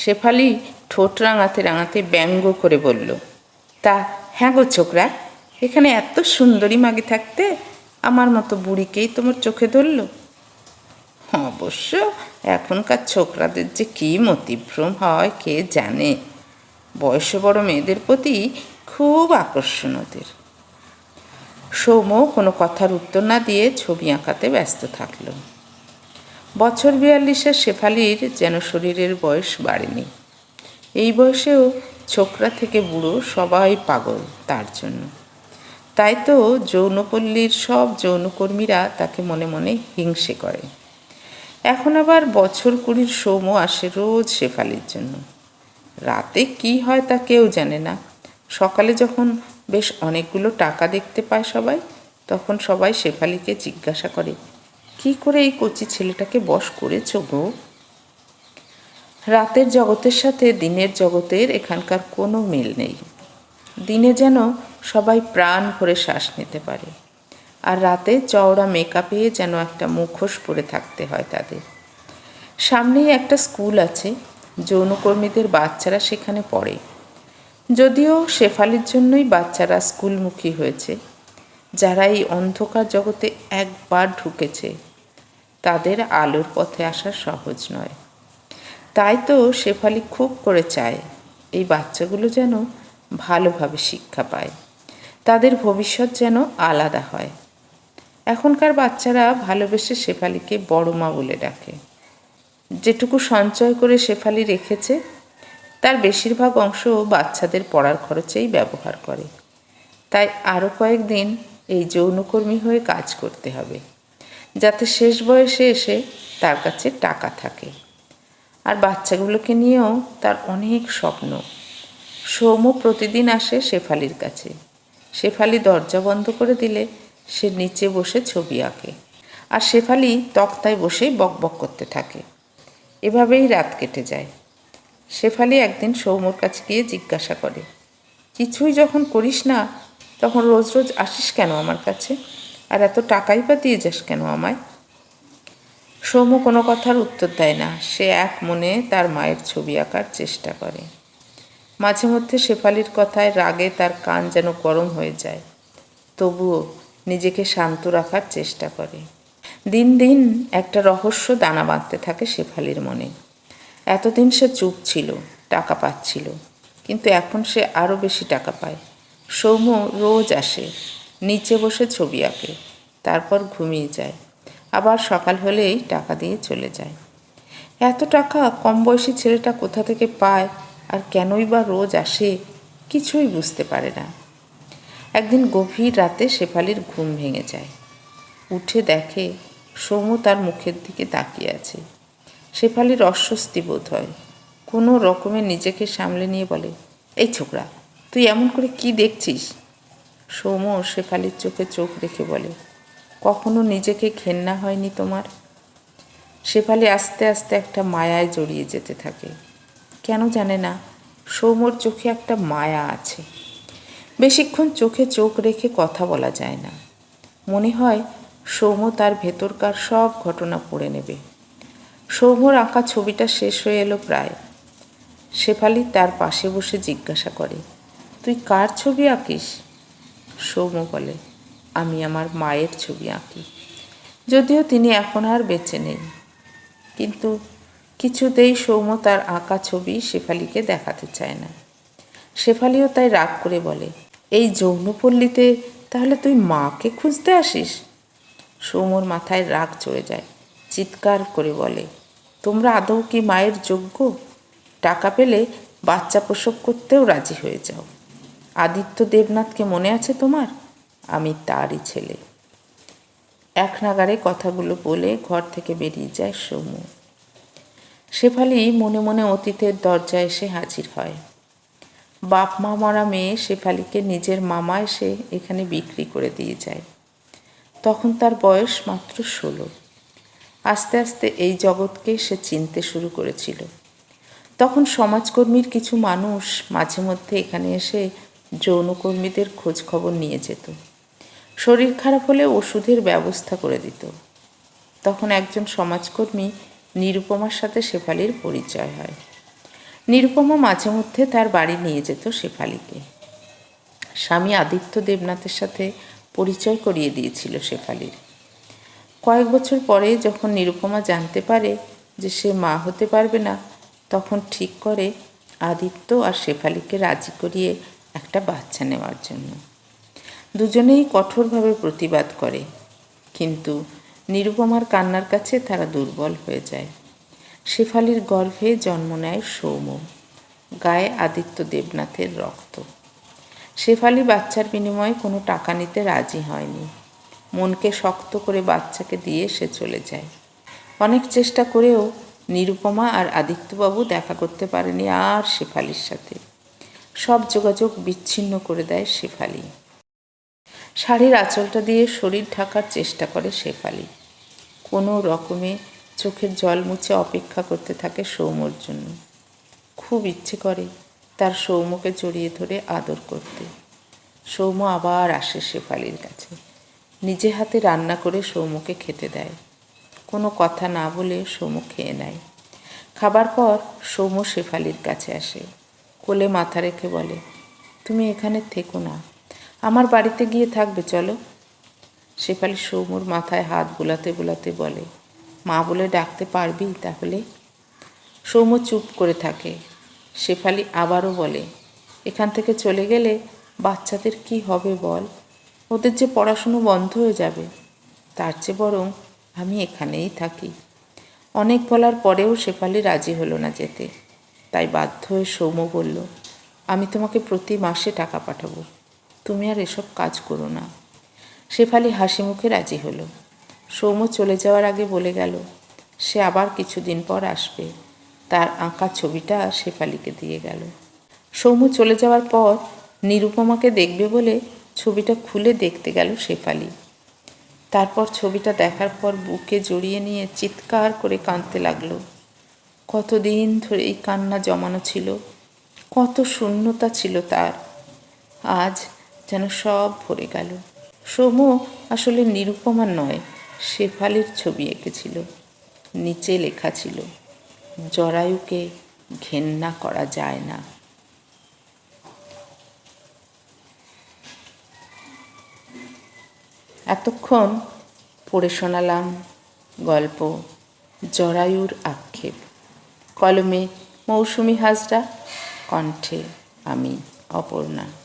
শেফালি ঠোঁট রাঙাতে রাঙাতে ব্যঙ্গ করে বলল, তা হ্যাঁ গো ছোকরা, এখানে এত সুন্দরী মাগে থাকতে আমার মতো বুড়িকেই তোমার চোখে ধরলো? অবশ্য এখনকার ছোকরাদের যে কী মতিভ্রম হয় কে জানে। বয়সে বড় মেয়েদের প্রতি খুব আকর্ষণ ওদের। সৌম্য কোনো কথার উত্তর না দিয়ে ছবি আঁকাতে ব্যস্ত থাকল। বছর বিয়াল্লিশের শেফালির যেন শরীরের বয়স বাড়েনি। এই বয়সেও ছোকরা থেকে বুড়ো সবাই পাগল তার জন্য। তাই তো যৌনপল্লীর সব যৌনকর্মীরা তাকে মনে মনে হিংসে করে। এখন আবার বছর কুড়ির সৌম্য আসে রোজ শেফালির জন্য। রাতে কি হয় তা কেউ জানে না। সকালে যখন বেশ অনেকগুলো টাকা দেখতে পায় সবাই, তখন সবাই শেফালিকে জিজ্ঞাসা করে কি করে এই কচি ছেলেটাকে বশ করেছ গো? রাতের জগতের সাথে দিনের জগতের এখানকার কোনো মিল নেই। দিনে যেন সবাই প্রাণ ভরে শ্বাস নিতে পারে। আর রাতে চওড়া মেকআপে যেন একটা মুখোশ পরে থাকতে হয় তাদের। সামনেই একটা স্কুল আছে, যৌনকর্মীদের বাচ্চারা সেখানে পড়ে। যদিও শেফালির জন্যই বাচ্চারা স্কুলমুখী হয়েছে। যারা এই অন্ধকার জগতে একবার ঢুকেছে তাদের আলোর পথে আসা সহজ নয়। তাই তো শেফালি খুব করে চায়, এই বাচ্চাগুলো যেন ভালোভাবে শিক্ষা পায়। তাদের ভবিষ্যৎ যেন আলাদা হয়। এখনকার বাচ্চারা ভালোবেসে শেফালিকে বড় মা বলে ডাকে। যেটুকু সঞ্চয় করে শেফালি রেখেছে, তার বেশিরভাগ অংশ বাচ্চাদের পড়ার খরচেই ব্যবহার করে। তাই আরও কয়েকদিন এই যৌনকর্মী হয়ে কাজ করতে হবে। যাতে শেষ বয়সে এসে তার কাছে টাকা থাকে। আর বাচ্চাগুলোকে নিয়েও তার অনেক স্বপ্ন। সৌম্য প্রতিদিন আসে শেফালির কাছে। শেফালি দরজা বন্ধ করে দিলে সে নিচে বসে ছবি আঁকে। আর শেফালি তক্তায় বসেই বকবক করতে থাকে। এভাবেই রাত কেটে যায়। শেফালি একদিন সৌম্যর কাছে গিয়ে জিজ্ঞাসা করে, কিছুই যখন করিস না, তখন রোজ রোজ আসিস কেন আমার কাছে? আর এত টাকাই বা দিয়ে যাস কেন আমায়? সৌম্য কোনো কথার উত্তর দেয় না। সে এক মনে তার মায়ের ছবি আঁকার চেষ্টা করে। মাঝে মধ্যে শেফালির কথায় রাগে তার কান যেন গরম হয়ে যায়। তবুও নিজেকে শান্ত রাখার চেষ্টা করে। দিন দিন একটা রহস্য দানা বাঁধতে থাকে শেফালির মনে। এতদিন সে চুপ ছিল, টাকা পাচ্ছিল, কিন্তু এখন সে আরও বেশি টাকা পায়। সৌম্য রোজ আসে। নিচে বসে ছবি আঁকে, তারপর ঘুমিয়ে যায়। আবার সকাল হলেই টাকা দিয়ে চলে যায়। এত টাকা কম বয়সী ছেলেটা কোথা থেকে পায় আর কেনই বা রোজ আসে কিছুই বুঝতে পারে না। একদিন গভীর রাতে শেফালির ঘুম ভেঙে যায়। উঠে দেখে সৌম্য তার মুখের দিকে তাকিয়ে আছে। শেফালির অস্বস্তি বোধ হয়। কোনো রকমে নিজেকে সামলে নিয়ে বলে, এই ছোকরা, তুই এমন করে কি দেখছিস? সৌম্য শেফালির চোখে চোখ রেখে বলে, কখনো নিজেকে ঘেন্না হয়নি তোমার? শেফালি আস্তে আস্তে একটা মায়ায় জড়িয়ে যেতে থাকে। কেন জানে না, সৌম্যর চোখে একটা মায়া আছে। বেশিক্ষণ চোখে চোখ রেখে কথা বলা যায় না। মনে হয় সৌম্য তার ভেতরকার সব ঘটনা পড়ে নেবে। সৌম্যর আঁকা ছবিটা শেষ হয়ে এলো প্রায়। শেফালি তার পাশে বসে জিজ্ঞাসা করে, তুই কার ছবি আঁকিস? সৌম্য বলে, আমি আমার মায়ের ছবি আঁকি। যদিও তিনি এখন আর বেঁচে নেই। কিন্তু কিছুতেই সৌম্য তার আঁকা ছবি শেফালিকে দেখাতে চায় না। শেফালিও তাই রাগ করে বলে, এই যৌনপল্লীতে তাহলে তুই মাকে খুঁজতে আসিস? সৌম্যর মাথায় রাগ চড়ে যায়, চিৎকার করে বলে, তোমরা আদৌ কি মায়ের যোগ্য? টাকা পেলে বাচ্চা প্রসব করতেও রাজি হয়ে যাও। আদিত্য দেবনাথকে মনে আছে তোমার? আমি তারই ছেলে। এক নাগারে কথাগুলো বলে ঘর থেকে বেরিয়ে যায় সৌম্য। শেফালি মনে মনে অতীতের দরজায় এসে হাজির হয়। বাপ মা মরা মেয়ে শেফালিকে নিজের মামা এসে এখানে বিক্রি করে দিয়ে যায়। তখন তার বয়স মাত্র ষোলো। আস্তে আস্তে এই জগৎকে সে চিনতে শুরু করেছিল। তখন সমাজকর্মীর কিছু মানুষ মাঝে মধ্যে এখানে এসে যৌনকর্মীদের খোঁজ খবর নিয়ে যেত। শরীর খারাপ হলে ওষুধের ব্যবস্থা করে দিত। তখন একজন সমাজকর্মী নিরুপমার সাথে শেফালির পরিচয় হয়। নিরুপমা মাঝে মধ্যে তার বাড়ি নিয়ে যেত শেফালিকে। স্বামী আদিত্য দেবনাথের সাথে পরিচয় করিয়ে দিয়েছিল শেফালির। কয়েক বছর পরে যখন নিরুপমা জানতে পারে যে সে মা হতে পারবে না, তখন ঠিক করে আদিত্য আর শেফালিকে রাজি করিয়ে একটা বাচ্চা নেওয়ার জন্য। দুজনেই কঠোরভাবে প্রতিবাদ করে, কিন্তু নিরুপমার কান্নার কাছে তারা দুর্বল হয়ে যায়। শেফালির গর্ভে জন্ম নেয় সৌম গায়ে আদিত্য দেবনাথের রক্ত। শেফালি বাচ্চার বিনিময়ে কোনো টাকা নিতে রাজি হয়নি। মনকে শক্ত করে বাচ্চাকে দিয়ে সে চলে যায়। অনেক চেষ্টা করেও নিরুপমা আর আদিত্যবাবু দেখা করতে পারেনি আর শেফালির সাথে। সব যোগাযোগ বিচ্ছিন্ন করে দেয় শেফালি। শাড়ির আঁচলটা দিয়ে শরীর ঢাকার চেষ্টা করে শেফালি। কোনো রকমে চোখের জল মুছে অপেক্ষা করতে থাকে সৌম্যর জন্য। খুব ইচ্ছে করে তার সৌম্যকে জড়িয়ে ধরে আদর করতে। সৌম্য আবার আসে শেফালির কাছে। নিজে হাতে রান্না করে সৌম্যকে খেতে দেয়। কোনো কথা না বলে সৌম্য খেয়ে নেয়। খাবার পর সৌম্য শেফালির কাছে আসে। কোলে মাথা রেখে বলে, তুমি এখানে থেকো না। আমার বাড়িতে গিয়ে থাকবে, চলো। শেফালি সৌম্যর মাথায় হাত বুলাতে বুলাতে বলে, মা বলে ডাকতে পারবি তাহলে? সৌম্য চুপ করে থাকে। শেফালি আবারও বলে, এখান থেকে চলে গেলে বাচ্চাদের কি হবে বল? ওদের যে পড়াশুনো বন্ধ হয়ে যাবে, তার চেয়ে বরং আমি এখানেই থাকি। অনেক বলার পরেও শেফালি রাজি হলো না যেতে। তাই বাধ্য হয়ে সৌম্য বলল, আমি তোমাকে প্রতি মাসে টাকা পাঠাবো। তুমি আর এসব কাজ করো না। শেফালি হাসি মুখে রাজি হলো। সৌম্য চলে যাওয়ার আগে বলে গেল, সে আবার কিছুদিন পর আসবে। তার আঁকা ছবিটা শেফালিকে দিয়ে গেল। সৌম্য চলে যাওয়ার পর নিরুপমাকে দেখবে বলে ছবিটা খুলে দেখতে গেল শেফালি। তারপর ছবিটা দেখার পর বুকে জড়িয়ে নিয়ে চিৎকার করে কাঁদতে লাগল। কতদিন ধরে এই কান্না জমানো ছিল? কত শূন্যতা ছিল তার। আজ যেন সব ভরে গেল। সৌম্য আসলে নিরুপমা নয়, শেফালির ছবি এঁকেছিল। নিচে লেখা ছিল, জরায়ুকে ঘেন্না করা যায় না। এতক্ষণ পড়ে শোনালাম গল্প জরায়ুর আক্ষেপ। কলমে মৌসুমি হাজরা কণ্ঠে আমি অপর্ণা।